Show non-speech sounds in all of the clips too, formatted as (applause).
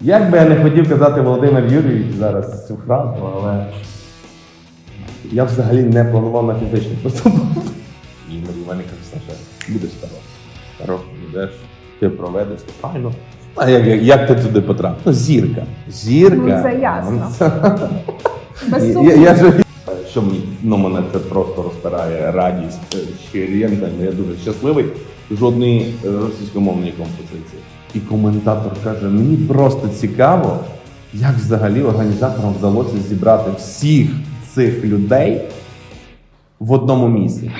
Як би я не хотів казати Володимир Юрійович зараз цю фразу, але я взагалі не планував на фізичний поступати. І Марія Іванівна каже, Саша, будеш старо. Старо, йдеш, ти проведеш, ти файно. А як, як, як ти туди потрапив? Ну, зірка. Зірка. Ну, це ясно. Без Я, я ж що ну мене це просто розпирає радість, е, щирі, я дуже щасливий. Жодної е, російськомовної композиції. І коментатор каже: мені просто цікаво, як взагалі організаторам вдалося зібрати всіх цих людей в одному місці.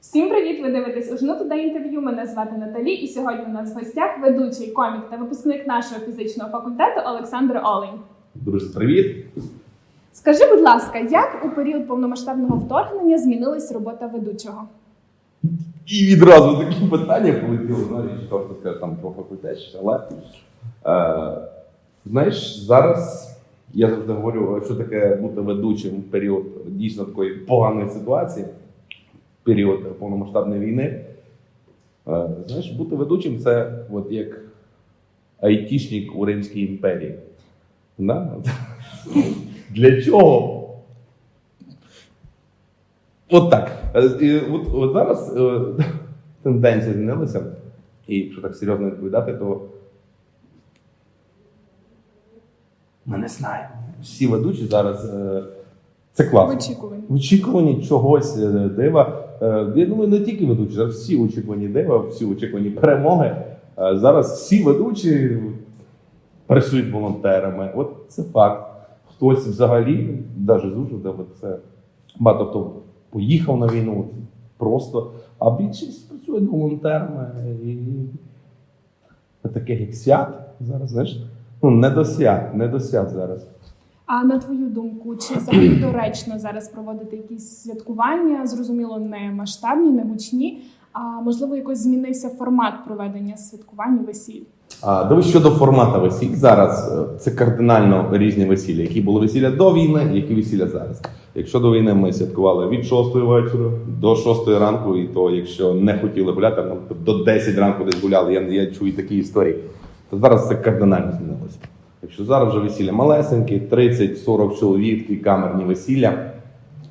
Всім привіт! Ви дивитесь «Ужну туди інтерв'ю. Мене звати Наталі, і сьогодні у нас в гостях ведучий комік та випускник нашого фізичного факультету Олександр Олень. Друзі, привіт! Скажи, будь ласка, як у період повномасштабного вторгнення змінилась робота ведучого? І відразу такі питання полетіли, знаєш, що хто там про факультет, але е, знаєш, зараз я завжди говорю, що таке бути ведучим в період дійсно такої поганої ситуації, період повномасштабної війни. Е, знаєш, бути ведучим це от як айтішник у Римській імперії. Да? Для чого? От так. Е, і От, от зараз е, (laughs) тенденція змінилася. І якщо так серйозно відповідати, то ми не знаємо. Всі ведучі зараз е, це В класно. очікуванні. В очікуванні чогось е, дива. Е, Я думаю, не тільки ведучі, зараз всі очікувані дива, всі очікувані перемоги. Зараз всі ведучі працюють волонтерами. От це факт. Хтось взагалі, навіть з Ужгорода, це багато хто поїхав на війну просто, а більшість працюють волонтерами і таких як свят зараз, знаєш. Ну, не до свят, не до свят зараз. А на твою думку, чи взагалі (clears throat) доречно зараз проводити якісь святкування? Зрозуміло, не масштабні, не гучні, а можливо, якось змінився формат проведення святкувань і весіль? А, дивись щодо формату весіль зараз е, це кардинально різні весілля. Які були весілля до війни, які весілля зараз. Якщо до війни ми святкували від 6 вечора до 6 ранку, і то якщо не хотіли гуляти, ну, до 10 ранку десь гуляли. Я, я чую такі історії. То зараз це кардинально змінилося. Якщо зараз вже весілля малесенькі, 30-40 чоловік і камерні весілля.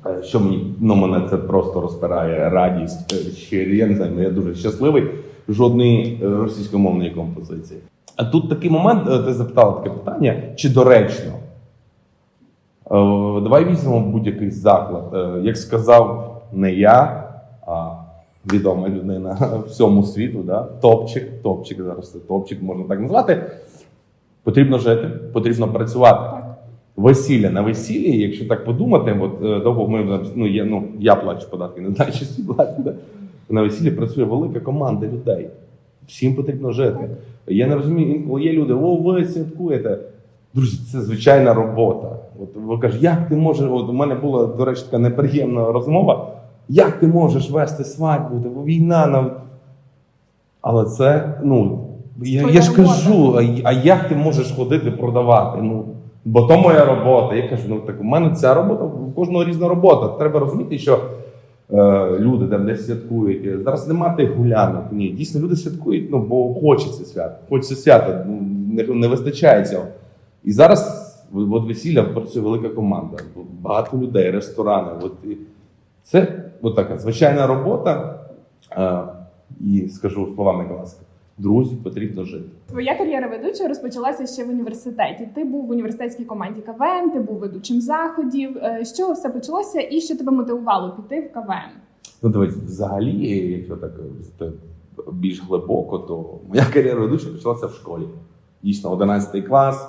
Е, Що мені ну мене це просто розпирає радість, е, щирі, я не знаю, я дуже щасливий. Жодної е, російськомовної композиції. А тут такий момент, е, ти запитала таке питання, чи доречно? Давай візьмемо будь-який заклад. Як сказав не я, а відома людина (laughs) всьому світу, да? топчик, топчик, зараз топчик можна так назвати. Потрібно жити, потрібно працювати. Весілля на весіллі, якщо так подумати, от е, довго ми ну, я, ну, я плачу податки, не знаю, чи всі платять. Да? На весіллі працює велика команда людей. Всім потрібно жити. Я не розумію, інколи є люди, о, ви святкуєте. Друзі, це звичайна робота. От ви кажете, як ти можеш, от у мене була, до речі, така неприємна розмова. Як ти можеш вести свадьбу? Війна на. Але це, ну, я, я ж кажу, а, а як ти можеш ходити продавати? Ну, бо то моя робота. Я кажу, ну так у мене ця робота, у кожного різна робота. Треба розуміти, що е, люди там десь святкують. Зараз нема тих гулянок. Ні, дійсно люди святкують, ну бо хочеться свят. Хочеться свята, ну, не, не вистачає цього. І зараз от весілля працює велика команда, багато людей, ресторани. От, і це от така звичайна робота. Е, і скажу словами класика. Друзі, потрібно жити. Твоя кар'єра ведучого розпочалася ще в університеті. Ти був в університетській команді КВН, ти був ведучим заходів. Е, З чого все почалося і що тебе мотивувало піти в КВН? Ну, дивись, взагалі, якщо так більш глибоко, то моя кар'єра ведучого почалася в школі. Дійсно, 11 клас,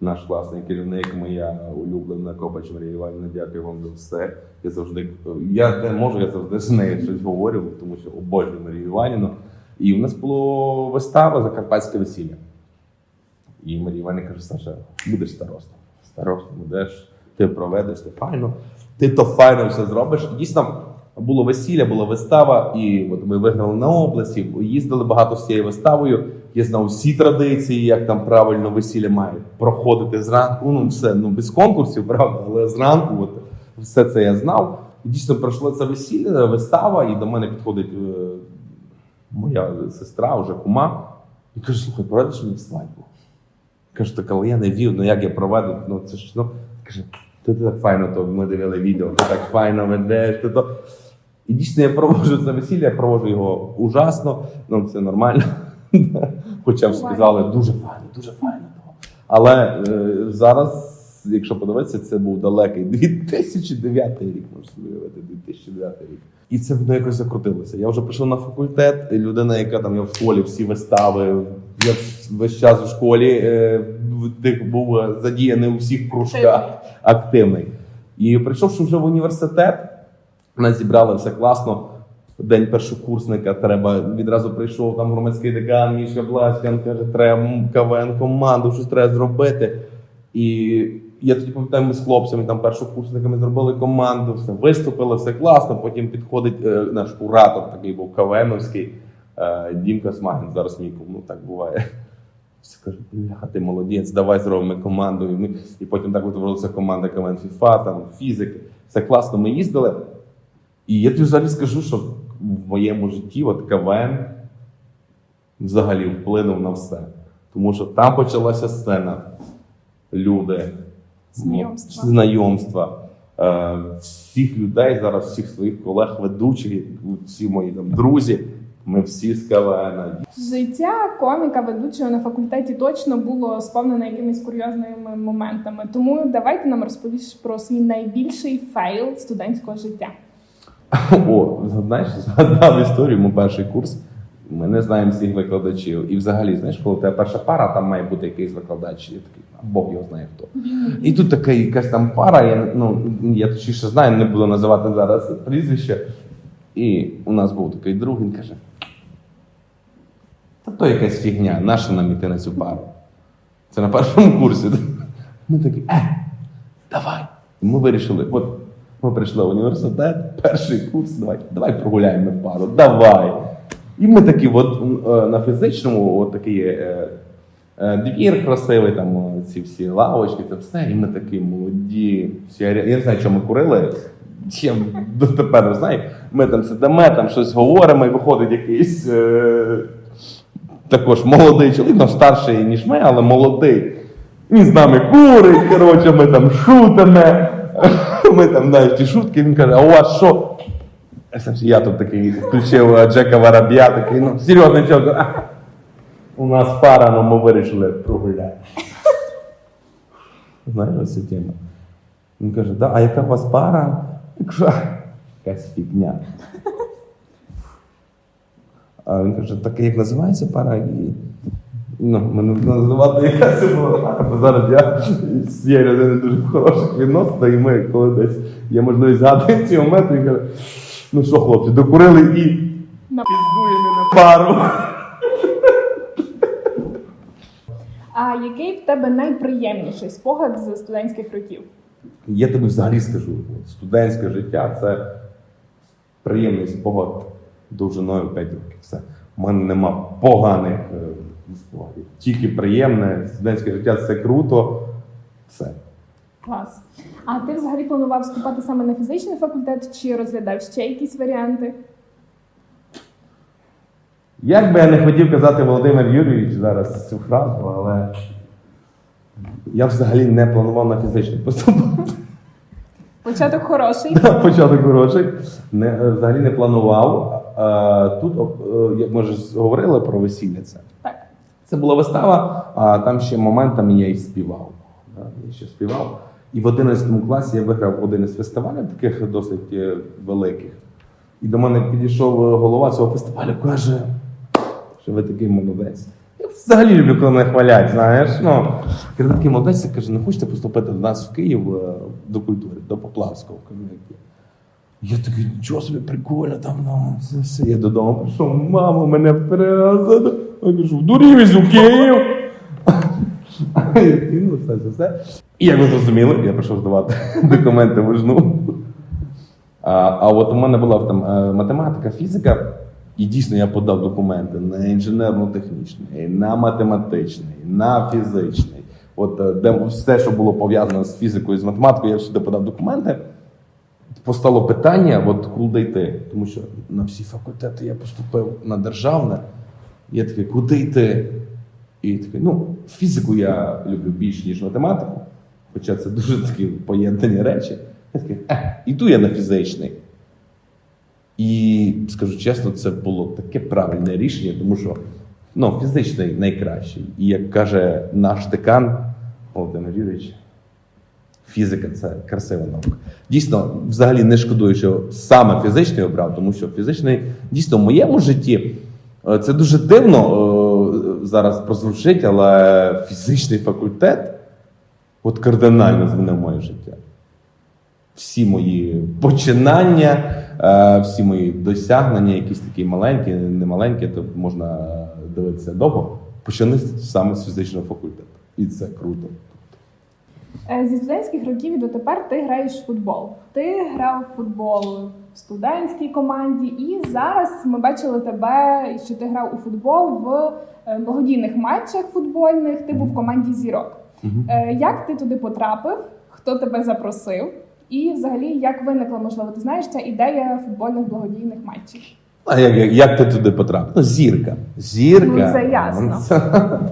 наш класний керівник, моя улюблена Копач Марія Іванівна, дякую вам за все. Я завжди, я не можу, я завжди з нею щось говорю, тому що обожнюю Марію Іванівну. І в нас було вистава Закарпатське весілля. І Марія Іванівна каже: Саша, будеш старостом. Старостом будеш, ти проведеш, ти файно, ти то файно все зробиш. Дійсно було весілля, була вистава, і от ми виграли на області, їздили багато з цією виставою. Я знав всі традиції, як там правильно весілля має проходити зранку. Ну, все ну без конкурсів, правда, але зранку, от все це я знав. І дійсно пройшло це весілля, вистава, і до мене підходить е, моя сестра, вже кума, і каже: слухай, проведеш мені свадьбу. Каже, так, але я не вів, ну як я проведу? Ну це ж ну каже, ти, так файно, то ми дивили відео, ти так файно ведеш, ти то. І дійсно я проводжу це весілля, я проводжу його ужасно, ну це нормально. (laughs) Хоча б сказали, дуже файно, дуже файно. Але е, зараз, якщо подивитися, це був далекий 2009 рік, можна собі уявити, 2009 рік. І це воно якось закрутилося. Я вже прийшов на факультет, і людина, яка там я в школі, всі вистави. Я весь час у школі е, був е, задіяний у всіх кружках активний. І прийшовши вже в університет, нас зібрали все класно. День першокурсника треба відразу прийшов там громадський декан Міша Бласькан, каже, треба КВН команду, щось треба зробити. І я тоді пам'ятаю, ми з хлопцями, там першокурсниками зробили команду, все виступили, все класно. Потім підходить е, наш куратор, такий був КВНовський, е, Дімка Смагін, зараз мій ну так буває. Все каже, бляха, ти молодець, давай зробимо команду. І, ми, і потім так утворилася команда КВН ФІФА, там фізики. Все класно. Ми їздили. І я тобі взагалі скажу, що в моєму житті от КВН взагалі вплинув на все. Тому що там почалася сцена, люди, Знайомства. ну, знайомства. Е, всіх людей, зараз всіх своїх колег, ведучих, всі мої там друзі, ми всі з КВН. Життя коміка ведучого на факультеті точно було сповнене якимись курйозними моментами. Тому давайте нам розповіш про свій найбільший фейл студентського життя. О, знаєш, згадав історію, ми перший курс. Ми не знаємо всіх викладачів. І взагалі, знаєш, коли у тебе перша пара, там має бути якийсь викладач, я такий, «А, Бог його знає хто. І тут така якась там пара, я, ну, я точніше знаю, не буду називати зараз прізвище. І у нас був такий друг, він каже: Та то якась фігня, наша нам іти на цю пару. Це на першому курсі. Ми такі, е, давай. І ми вирішили, от ми прийшли в університет, перший курс, давай, давай прогуляємо пару, давай. І ми такі, от е, на фізичному, от такий е, е, двір красивий, там ці всі лавочки, це все. І ми такі молоді. Всі, я не знаю, що ми курили. Я дотепер не. Ми там сидимо, там щось говоримо, і виходить якийсь е, також молодий чоловік, ну, старший, ніж ми, але молодий. Він з нами курить, коротше, ми там шутимо. Ми там знаєш ті шутки, він каже, а у вас що? Я тут такий включив е, Джека Вороб'я, такий, ну, серйозно, чого? У нас пара, ну ми вирішили прогуляти. Знаєш, ось тема. Він каже, да, а яка у вас пара? Я кажу, якась фігня. А він каже, так як називається пара? І, ну, мене називати якась була пара, бо зараз я з цією людиною дуже хороших відносинах, і ми, коли десь є можливість згадати ці моменти, він каже, ну що, хлопці, докурили і На- піздуємо на пару. А який в тебе найприємніший спогад з студентських років? Я тобі взагалі скажу, студентське життя це приємний спогад довжиною 5 років. Все. У мене нема поганих е, спогадів. Тільки приємне, студентське життя це круто. Все. Клас. А ти взагалі планував вступати саме на фізичний факультет чи розглядав ще якісь варіанти? Як би я не хотів казати Володимир Юрійович зараз цю фразу, але я взагалі не планував на фізичний поступати. Початок хороший. Початок хороший. Не, е, взагалі не планував. Тут, е, як ми вже говорили про весілля, це. Так. Це була вистава, а там ще моментами я і співав. Я ще співав. І в 11 класі я виграв один із фестивалів, таких досить е, великих. І до мене підійшов е, голова цього фестивалю, каже, що ви такий молодець. Я взагалі люблю, коли мене хвалять, знаєш. Ну, ви такий молодець, я каже, не хочете поступити до нас в Київ е, до культури, до Поплавського. «Як я такий, нічого собі прикольно там, ну, все, все. Я додому прийшов, мама, мене перезад. Я кажу, дурів у Київ. (laughs) Я кинув все, все, все. І як ви зрозуміли, я прийшов здавати (laughs) документи в УЖНУ. А, а от у мене була там е, математика, фізика, і дійсно я подав документи на інженерно-технічний, на математичний, на фізичний. От е, де все, що було пов'язано з фізикою, з математикою, я всюди подав документи. постало питання, от куди йти. Тому що на всі факультети я поступив на державне. Я такий, куди йти? І такий, ну, фізику я люблю більш, ніж математику, хоча це дуже такі поєднані речі. Я такий, іду я на фізичний. І скажу чесно, це було таке правильне рішення, тому що ну, фізичний найкращий. І як каже наш декан Володимир Юрійович, фізика це красива наука. Дійсно, взагалі не шкодую, що саме фізичний обрав, тому що фізичний дійсно в моєму житті е, це дуже дивно е, зараз прозвучить, але фізичний факультет от кардинально змінив моє життя. Всі мої починання, е, всі мої досягнення, якісь такі маленькі, не маленькі, то можна дивитися довго, почалися саме з фізичного факультету. І це круто. Е, Зі студентських років і дотепер ти граєш в футбол. Ти грав в футбол в студентській команді, і зараз ми бачили тебе, що ти грав у футбол в е, благодійних матчах футбольних. Ти був в команді зірок. Е, Як ти туди потрапив? Хто тебе запросив? І взагалі, як виникла, можливо, ти знаєш ця ідея футбольних благодійних матчів? А як, як, як ти туди потрапив? Ну, зірка. Зірка. Ну, це ясно. (laughs)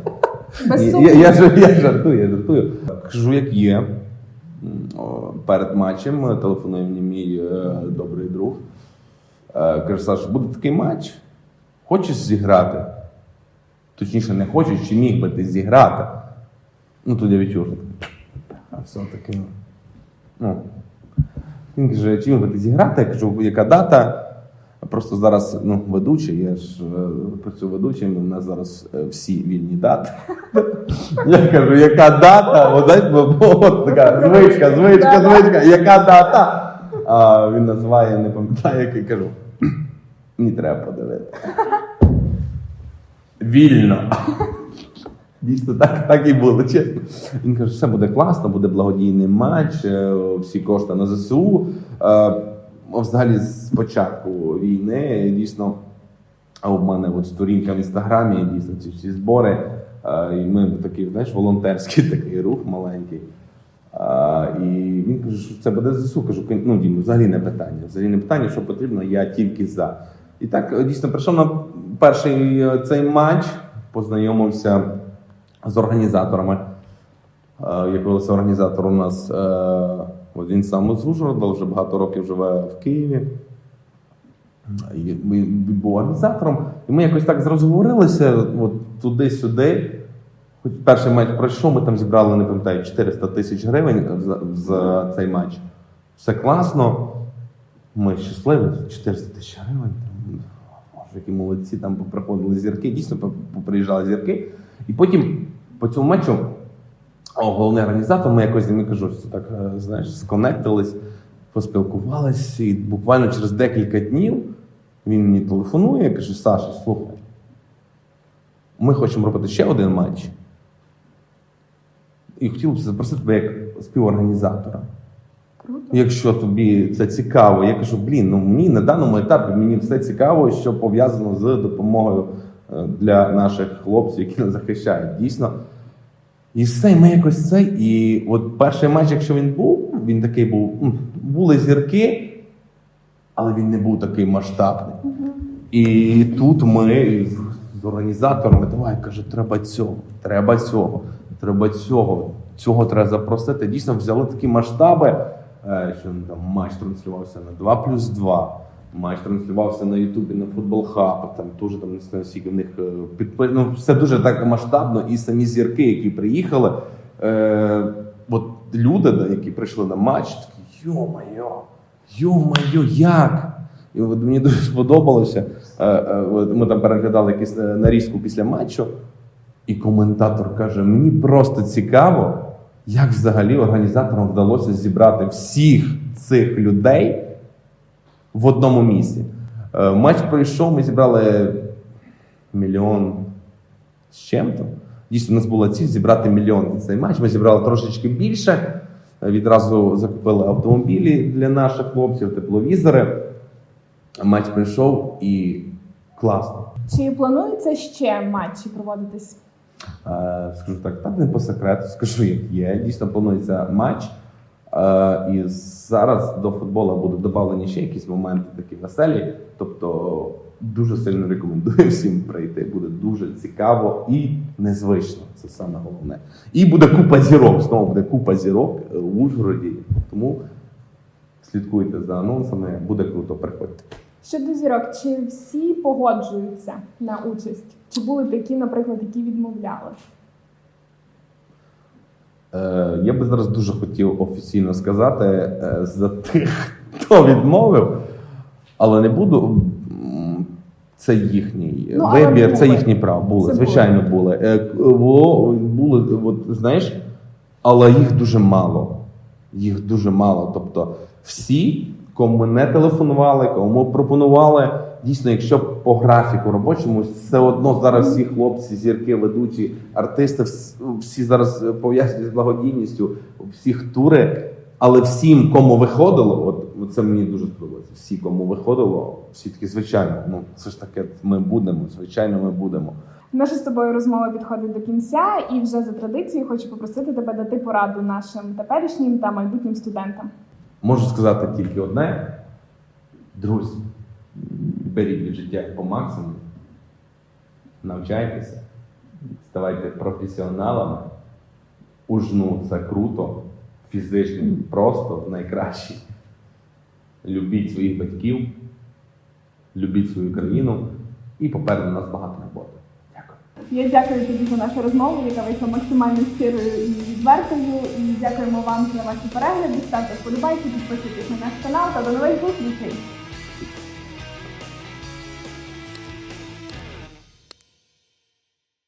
Без Ні, я, я, я жартую, я жартую. Кажу, як є. Перед матчем е, телефонує мені мій е, добрий друг. Каже, Саша, буде такий матч. Хочеш зіграти? Точніше, не хочеш, чи міг би ти зіграти? Ну, тут я відчув, що а все-таки. Ну. Він каже, чи міг би зіграти? Я кажу, яка дата? Просто зараз ну, ведучий, я ж е, працюю ведучим, у нас зараз е, всі вільні дати. (laughs) Я кажу, яка дата? От, така звичка, звичка, звичка, яка дата? А він називає, не пам'ятаю, який кажу. Мені треба подивити. (laughs) Вільно. Дійсно, так, так і було, чесно. Він каже, все буде класно, буде благодійний матч, е, всі кошти на ЗСУ. Е, Взагалі, з початку війни дійсно а у мене от сторінка в інстаграмі, дійсно ці всі збори. Е, І ми такий, знаєш, волонтерський (laughs) такий рух маленький. І він каже, що це буде ЗСУ. Кажу, «Кон- ну Дім, взагалі не питання. Взагалі не питання, що потрібно, я тільки за. І так дійсно прийшов на перший цей матч, познайомився з організаторами. Е, Як виявилося, організатор у нас е, він сам з Ужгорода, вже багато років живе в Києві. Він був організатором, і ми якось так розговорилися туди-сюди. Хоч перший матч пройшов, ми там зібрали, не пам'ятаю, 400 тисяч гривень за, за цей матч. Все класно. Ми щасливі, 400 тисяч гривень. Там, Боже, які молодці, там приходили зірки, дійсно по- приїжджали зірки. І потім по цьому матчу о, головний організатор, ми якось з ними кажу, що так, е, знаєш, сконектились, поспілкувалися, і буквально через декілька днів він мені телефонує, каже: Саша, слухай, ми хочемо робити ще один матч. І хотів б запросити тебе як співорганізатора. Круто. Якщо тобі це цікаво, я кажу, блін, ну мені на даному етапі мені все цікаво, що пов'язано з допомогою для наших хлопців, які нас захищають. Дійсно. І все, ми якось це. І от перший матч, якщо він був, він такий був. Були зірки, але він не був такий масштабний. І тут ми з організаторами, давай каже, треба цього, треба цього, треба цього, цього треба запросити. Дійсно взяли такі масштаби, е, що там матч транслювався на 2 плюс 2. Матч транслювався на Ютубі на Футбол Хаб, там теж там не знаю, скільки в них е, підпи... ну, все дуже так масштабно, і самі зірки, які приїхали, е, от люди, які прийшли на матч, такі йо-моє, йо-моє, як? І от мені дуже сподобалося. Е, е, Ми там переглядали якусь е, нарізку після матчу, і коментатор каже: мені просто цікаво, як взагалі організаторам вдалося зібрати всіх цих людей в одному місці. Е, Матч пройшов, ми зібрали мільйон з чим-то. Дійсно, у нас була ціль зібрати мільйон за цей матч. Ми зібрали трошечки більше. Е, Відразу закупили автомобілі для наших хлопців, тепловізори. Матч прийшов і класно. Чи планується ще матчі проводитись? Е, Скажу так, так не по секрету, скажу, як є. Дійсно планується матч. Е, і зараз до футболу будуть додавлені ще якісь моменти такі веселі. Тобто дуже сильно рекомендую всім прийти. Буде дуже цікаво і незвично. Це саме головне. І буде купа зірок. Знову буде купа зірок в Ужгороді. Тому слідкуйте за анонсами, буде круто, приходьте. Щодо зірок, чи всі погоджуються на участь? Чи були такі, наприклад, які відмовляли? Е, я би зараз дуже хотів офіційно сказати е, за тих, хто відмовив, але не буду. Це їхній Ну, вибір, це були. їхнє право. Були, Це звичайно, були. були. Е, були, от, знаєш, але їх дуже мало. Їх дуже мало. Тобто, всі, кому не телефонували, кому пропонували. Дійсно, якщо по графіку робочому, все одно зараз всі хлопці, зірки, ведучі, артисти, всі зараз пов'язані з благодійністю, всіх тури. Але всім, кому виходило, от це мені дуже сподобається. Всі, кому виходило, всі такі, звичайно, ну це ж таке, ми будемо, звичайно, ми будемо. Наша з тобою розмова підходить до кінця, і вже за традицією хочу попросити тебе дати пораду нашим теперішнім та майбутнім студентам. Можу сказати тільки одне. Друзі, беріть від життя по максимуму, навчайтеся, ставайте професіоналами. Ужну це круто, фізично просто найкраще. Любіть своїх батьків, любіть свою країну і попереду нас багато роботи. Я дякую тобі за нашу розмову, яка вийшла максимально щирою і відвертою. І дякуємо вам за ваші перегляди. Ставте вподобайки, підписуйтесь на наш канал та до нових зустрічей.